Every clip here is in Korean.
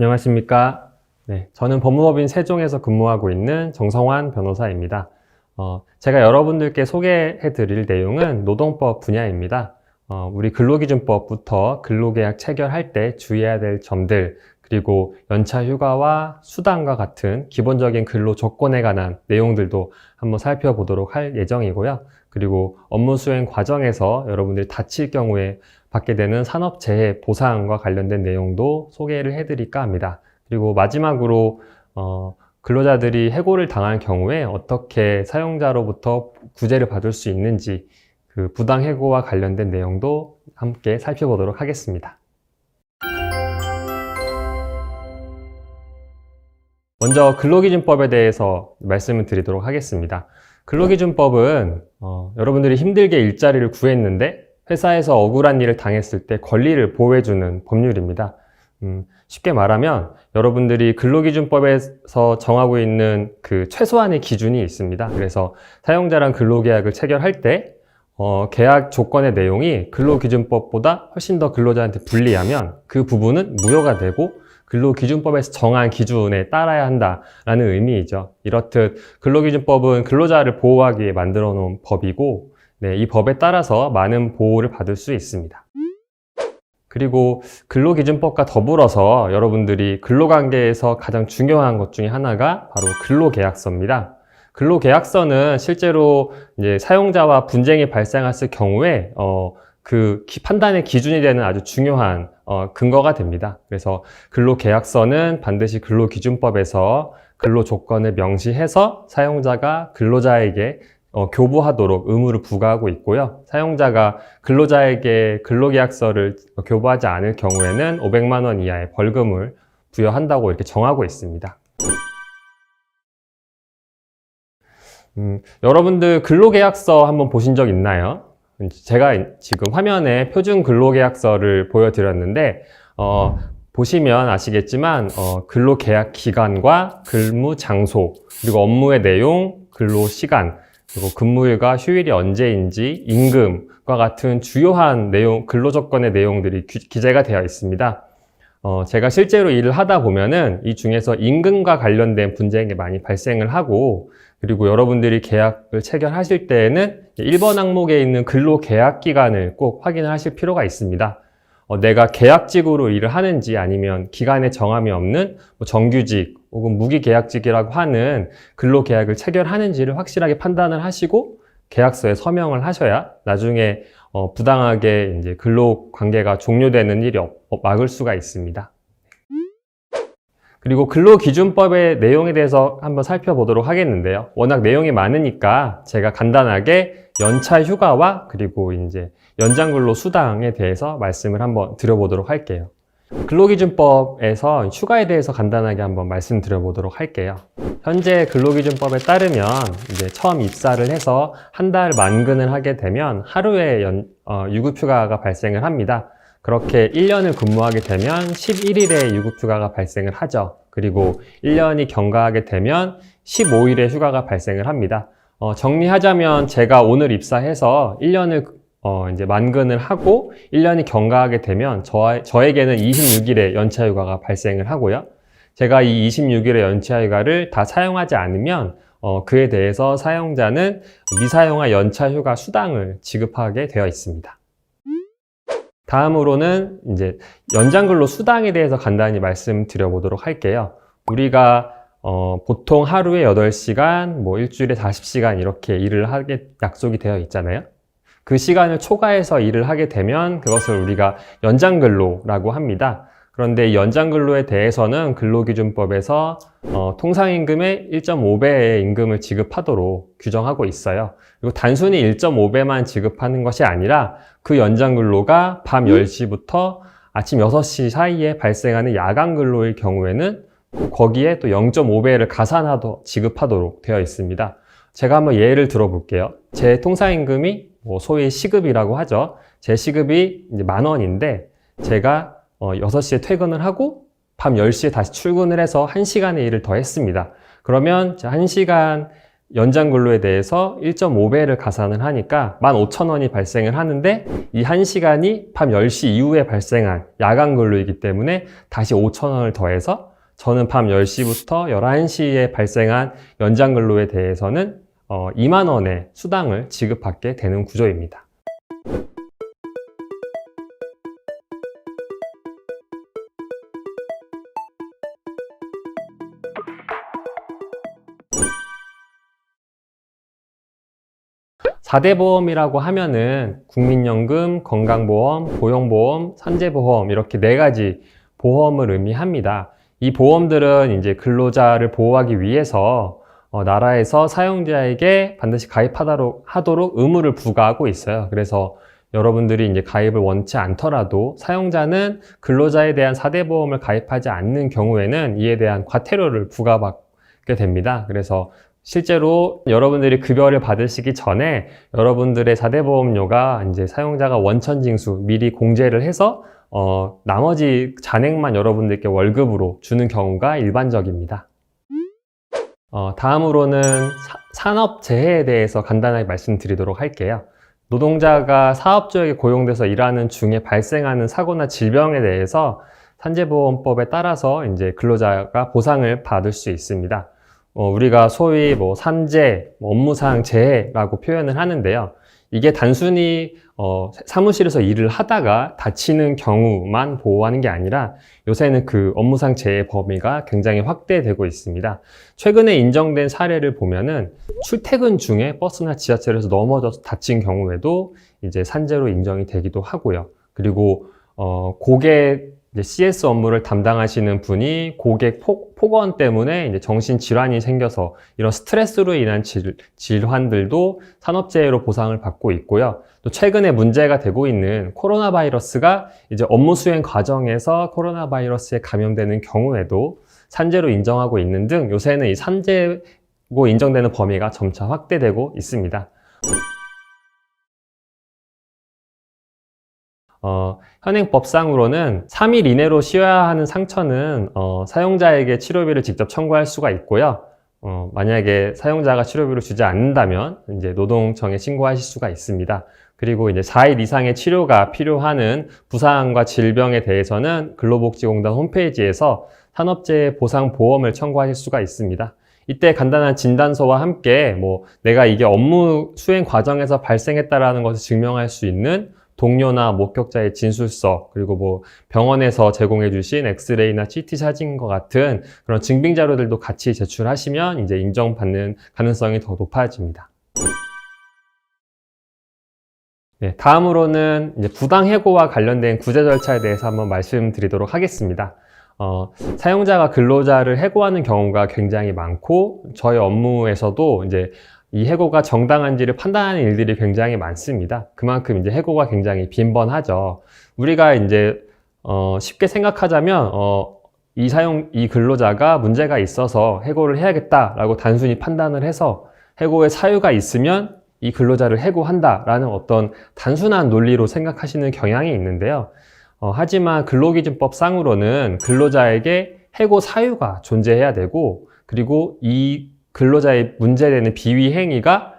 안녕하십니까. 네, 저는 법무법인 세종에서 근무하고 있는 정성환 변호사입니다. 어, 제가 여러분들께 소개해 드릴 내용은 노동법 분야입니다. 어, 우리 근로기준법부터 근로계약 체결할 때 주의해야 될 점들, 그리고 연차 휴가와 수당과 같은 기본적인 근로 조건에 관한 내용들도 한번 살펴보도록 할 예정이고요. 그리고 업무 수행 과정에서 여러분들이 다칠 경우에 받게 되는 산업재해 보상과 관련된 내용도 소개를 해드릴까 합니다. 그리고 마지막으로 어, 근로자들이 해고를 당한 경우에 어떻게 사용자로부터 구제를 받을 수 있는지 그 부당 해고와 관련된 내용도 함께 살펴보도록 하겠습니다. 먼저 근로기준법에 대해서 말씀을 드리도록 하겠습니다. 근로기준법은 어, 여러분들이 힘들게 일자리를 구했는데 회사에서 억울한 일을 당했을 때 권리를 보호해주는 법률입니다. 음, 쉽게 말하면 여러분들이 근로기준법에서 정하고 있는 그 최소한의 기준이 있습니다. 그래서 사용자랑 근로계약을 체결할 때 어, 계약 조건의 내용이 근로기준법보다 훨씬 더 근로자한테 불리하면 그 부분은 무효가 되고 근로기준법에서 정한 기준에 따라야 한다라는 의미이죠. 이렇듯 근로기준법은 근로자를 보호하기 위해 만들어 놓은 법이고 네, 이 법에 따라서 많은 보호를 받을 수 있습니다. 그리고 근로기준법과 더불어서 여러분들이 근로관계에서 가장 중요한 것 중에 하나가 바로 근로계약서입니다. 근로계약서는 실제로 이제 사용자와 분쟁이 발생했을 경우에 어, 그 기- 판단의 기준이 되는 아주 중요한 어, 근거가 됩니다. 그래서 근로계약서는 반드시 근로기준법에서 근로조건을 명시해서 사용자가 근로자에게 어, 교부하도록 의무를 부과하고 있고요. 사용자가 근로자에게 근로계약서를 교부하지 않을 경우에는 500만 원 이하의 벌금을 부여한다고 이렇게 정하고 있습니다. 음, 여러분들 근로계약서 한번 보신 적 있나요? 제가 지금 화면에 표준 근로계약서를 보여드렸는데 어, 보시면 아시겠지만 어, 근로계약 기간과 근무 장소 그리고 업무의 내용, 근로 시간 그리고 근무일과 휴일이 언제인지 임금과 같은 주요한 내용 근로 조건의 내용들이 기- 기재가 되어 있습니다. 어, 제가 실제로 일을 하다 보면은 이 중에서 임금과 관련된 분쟁이 많이 발생을 하고 그리고 여러분들이 계약을 체결하실 때에는 1번 항목에 있는 근로 계약 기간을 꼭 확인을 하실 필요가 있습니다. 어, 내가 계약직으로 일을 하는지 아니면 기간에 정함이 없는 뭐 정규직 혹은 무기계약직이라고 하는 근로계약을 체결하는지를 확실하게 판단을 하시고 계약서에 서명을 하셔야 나중에 어, 부당하게 이제 근로관계가 종료되는 일이 없- 어, 막을 수가 있습니다. 그리고 근로기준법의 내용에 대해서 한번 살펴보도록 하겠는데요. 워낙 내용이 많으니까 제가 간단하게 연차 휴가와 그리고 이제 연장근로 수당에 대해서 말씀을 한번 드려보도록 할게요. 근로기준법에서 휴가에 대해서 간단하게 한번 말씀드려 보도록 할게요. 현재 근로기준법에 따르면 이제 처음 입사를 해서 한 달 만근을 하게 되면 하루에 연, 어, 유급휴가가 발생을 합니다. 그렇게 1년을 근무하게 되면 11일의 유급휴가가 발생을 하죠. 그리고 1년이 경과하게 되면 15일의 휴가가 발생을 합니다. 어, 정리하자면 제가 오늘 입사해서 1년을 어, 이제 만근을 하고 1년이 경과하게 되면 저, 저에게는 26일의 연차휴가가 발생을 하고요. 제가 이 26일의 연차휴가를 다 사용하지 않으면 어, 그에 대해서 사용자는 미사용화 연차휴가 수당을 지급하게 되어 있습니다. 다음으로는 이제 연장근로 수당에 대해서 간단히 말씀드려보도록 할게요. 우리가 어, 보통 하루에 8시간, 뭐 일주일에 40시간 이렇게 일을 하게 약속이 되어 있잖아요. 그 시간을 초과해서 일을 하게 되면 그것을 우리가 연장근로라고 합니다. 그런데 이 연장근로에 대해서는 근로기준법에서 어, 통상임금의 1.5배의 임금을 지급하도록 규정하고 있어요. 그리고 단순히 1.5배만 지급하는 것이 아니라 그 연장근로가 밤 10시부터 아침 6시 사이에 발생하는 야간근로일 경우에는 거기에 또 0.5배를 가산하도 지급하도록 되어 있습니다. 제가 한번 예를 들어볼게요. 제 통상임금이 뭐 소위 시급이라고 하죠. 제 시급이 이제 만 원인데 제가 어, 6시에 퇴근을 하고 밤 10시에 다시 출근을 해서 1시간의 일을 더 했습니다. 그러면 1시간 연장 근로에 대해서 1.5배를 가산을 하니까 15,000원이 발생을 하는데 이 1시간이 밤 10시 이후에 발생한 야간 근로이기 때문에 다시 5,000원을 더해서 저는 밤 10시부터 11시에 발생한 연장 근로에 대해서는 어, 2만 원의 수당을 지급받게 되는 구조입니다. 사대 보험이라고 하면은 국민연금, 건강보험, 고용보험, 산재보험 이렇게 네 가지 보험을 의미합니다. 이 보험들은 이제 근로자를 보호하기 위해서 어, 나라에서 사용자에게 반드시 가입하도록 하도록 의무를 부과하고 있어요. 그래서 여러분들이 이제 가입을 원치 않더라도 사용자는 근로자에 대한 사대 보험을 가입하지 않는 경우에는 이에 대한 과태료를 부과받게 됩니다. 그래서 실제로 여러분들이 급여를 받으시기 전에 여러분들의 사대 보험료가 이제 사용자가 원천 징수 미리 공제를 해서 어, 나머지 잔액만 여러분들께 월급으로 주는 경우가 일반적입니다. 어, 다음으로는 사- 산업재해에 대해서 간단하게 말씀드리도록 할게요. 노동자가 사업주에게 고용돼서 일하는 중에 발생하는 사고나 질병에 대해서 산재보험법에 따라서 이제 근로자가 보상을 받을 수 있습니다. 어, 우리가 소위 뭐 산재, 뭐 업무상 재해라고 표현을 하는데요. 이게 단순히 어, 사무실에서 일을 하다가 다치는 경우만 보호하는 게 아니라 요새는 그 업무상 재해 범위가 굉장히 확대되고 있습니다. 최근에 인정된 사례를 보면은 출퇴근 중에 버스나 지하철에서 넘어져서 다친 경우에도 이제 산재로 인정이 되기도 하고요. 그리고 어, 고객 이제 CS 업무를 담당하시는 분이 고객 폭, 폭언 때문에 이제 정신 질환이 생겨서 이런 스트레스로 인한 질, 질환들도 산업재해로 보상을 받고 있고요. 또 최근에 문제가 되고 있는 코로나 바이러스가 이제 업무 수행 과정에서 코로나 바이러스에 감염되는 경우에도 산재로 인정하고 있는 등 요새는 이 산재고 인정되는 범위가 점차 확대되고 있습니다. 어, 현행법상으로는 3일 이내로 쉬어야 하는 상처는 어, 사용자에게 치료비를 직접 청구할 수가 있고요. 어, 만약에 사용자가 치료비를 주지 않는다면 이제 노동청에 신고하실 수가 있습니다. 그리고 이제 4일 이상의 치료가 필요하는 부상과 질병에 대해서는 근로복지공단 홈페이지에서 산업재해 보상 보험을 청구하실 수가 있습니다. 이때 간단한 진단서와 함께 뭐 내가 이게 업무 수행 과정에서 발생했다라는 것을 증명할 수 있는 동료나 목격자의 진술서 그리고 뭐 병원에서 제공해 주신 엑스레이나 CT 사진과 같은 그런 증빙 자료들도 같이 제출하시면 이제 인정받는 가능성이 더 높아집니다. 네, 다음으로는 이제 부당 해고와 관련된 구제 절차에 대해서 한번 말씀드리도록 하겠습니다. 어, 사용자가 근로자를 해고하는 경우가 굉장히 많고 저희 업무에서도 이제 이 해고가 정당한지를 판단하는 일들이 굉장히 많습니다. 그만큼 이제 해고가 굉장히 빈번하죠. 우리가 이제 어, 쉽게 생각하자면 어, 이 사용 이 근로자가 문제가 있어서 해고를 해야겠다라고 단순히 판단을 해서 해고의 사유가 있으면 이 근로자를 해고한다라는 어떤 단순한 논리로 생각하시는 경향이 있는데요. 어, 하지만 근로기준법상으로는 근로자에게 해고 사유가 존재해야 되고 그리고 이 근로자의 문제되는 비위 행위가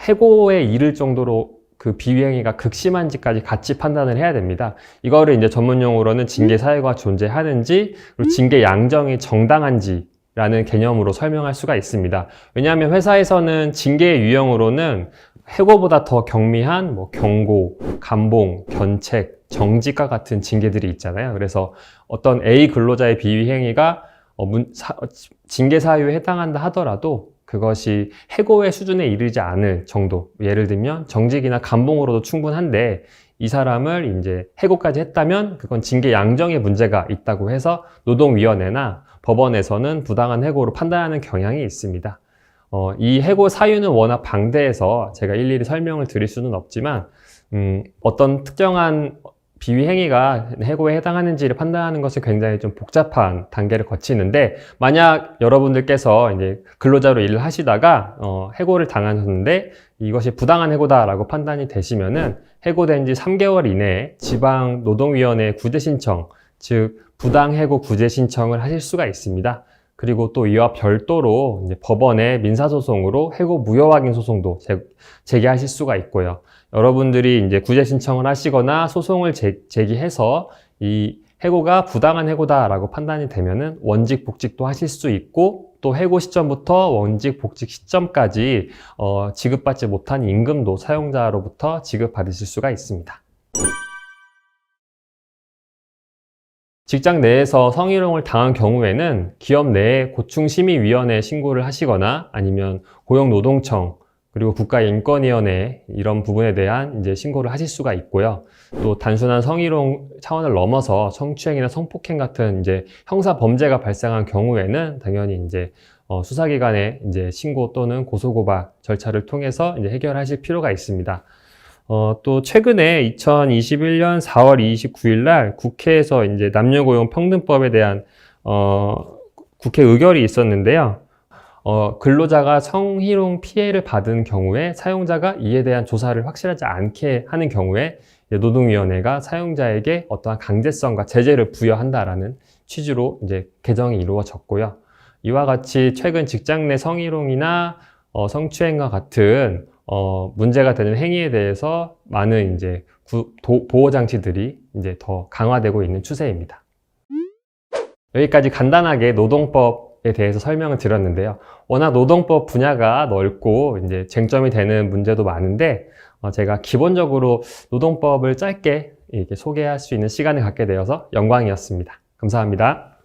해고에 이를 정도로 그 비위 행위가 극심한지까지 같이 판단을 해야 됩니다. 이거를 이제 전문 용어로는 징계 사유가 존재하는지 그리고 징계 양정이 정당한지 라는 개념으로 설명할 수가 있습니다. 왜냐하면 회사에서는 징계의 유형으로는 해고보다 더 경미한 뭐 경고, 감봉, 견책, 정직과 같은 징계들이 있잖아요. 그래서 어떤 A 근로자의 비위 행위가 어, 문, 사, 어, 징계 사유에 해당한다 하더라도 그것이 해고의 수준에 이르지 않을 정도. 예를 들면 정직이나 감봉으로도 충분한데 이 사람을 이제 해고까지 했다면 그건 징계 양정의 문제가 있다고 해서 노동위원회나 법원에서는 부당한 해고로 판단하는 경향이 있습니다. 어, 이 해고 사유는 워낙 방대해서 제가 일일이 설명을 드릴 수는 없지만 음, 어떤 특정한 비위 행위가 해고에 해당하는지를 판단하는 것은 굉장히 좀 복잡한 단계를 거치는데 만약 여러분들께서 이제 근로자로 일을 하시다가 어, 해고를 당하셨는데 이것이 부당한 해고다라고 판단이 되시면은 해고된 지 3개월 이내에 지방 노동위원회 구제 신청 즉 부당 해고 구제 신청을 하실 수가 있습니다. 그리고 또 이와 별도로 법원의 민사소송으로 해고 무효 확인 소송도 제, 제기하실 수가 있고요. 여러분들이 이제 구제 신청을 하시거나 소송을 제, 제기해서 이 해고가 부당한 해고다라고 판단이 되면은 원직 복직도 하실 수 있고 또 해고 시점부터 원직 복직 시점까지 어, 지급받지 못한 임금도 사용자로부터 지급받으실 수가 있습니다. 직장 내에서 성희롱을 당한 경우에는 기업 내에 고충심의위원회에 신고를 하시거나 아니면 고용노동청 그리고 국가인권위원회 이런 부분에 대한 이제 신고를 하실 수가 있고요. 또 단순한 성희롱 차원을 넘어서 성추행이나 성폭행 같은 이제 형사 범죄가 발생한 경우에는 당연히 이제 어, 수사기관에 이제 신고 또는 고소고발 절차를 통해서 이제 해결하실 필요가 있습니다. 어, 또 최근에 2021년 4월 29일 날 국회에서 이제 남녀 고용 평등법에 대한 어, 국회 의결이 있었는데요. 어, 근로자가 성희롱 피해를 받은 경우에 사용자가 이에 대한 조사를 확실하지 않게 하는 경우에 노동위원회가 사용자에게 어떠한 강제성과 제재를 부여한다라는 취지로 이제 개정이 이루어졌고요. 이와 같이 최근 직장 내 성희롱이나 어, 성추행과 같은 어, 문제가 되는 행위에 대해서 많은 이제 구- 도- 보호 장치들이 이제 더 강화되고 있는 추세입니다. 여기까지 간단하게 노동법에 대해서 설명을 드렸는데요. 워낙 노동법 분야가 넓고 이제 쟁점이 되는 문제도 많은데 어, 제가 기본적으로 노동법을 짧게 이렇게 소개할 수 있는 시간을 갖게 되어서 영광이었습니다. 감사합니다.